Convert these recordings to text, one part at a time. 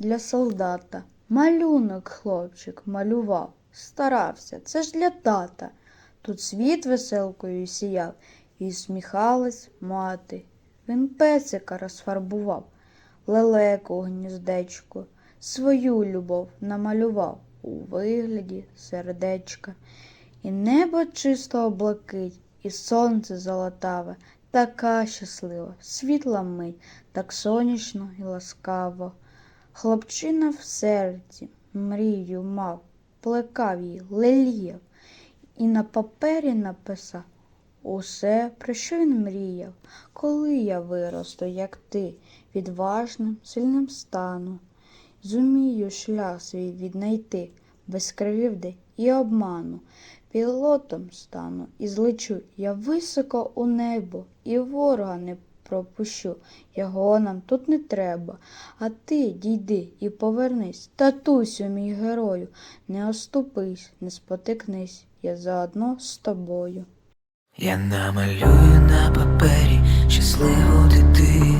Для солдата. Малюнок хлопчик малював. Старався, це ж для тата. Тут світ веселкою сіяв, і сміхалась мати. Він песика розфарбував, лелеку гніздечку, свою любов намалював у вигляді сердечка. І небо чисто блакить, і сонце золотаве, така щаслива, світла мить, так сонячно і ласкаво. Хлопчина в серці мрію мав, плекав її, леліяв, і на папері написав усе, про що він мріяв, коли я виросту, як ти, відважним, сильним стану, зумію шлях свій віднайти, без кривди і обману. Пілотом стану і злечу. Я високо у небо, і ворога не пропущу. Його нам тут не треба. А ти дійди і повернись, татусю, мій герою, не оступись, не спотикнись, я заодно з тобою. Я намалюю на папері щасливу дитину,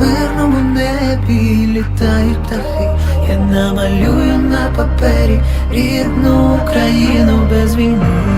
мирному небі літають птахи. Я намалюю на папері рідну Україну без війни.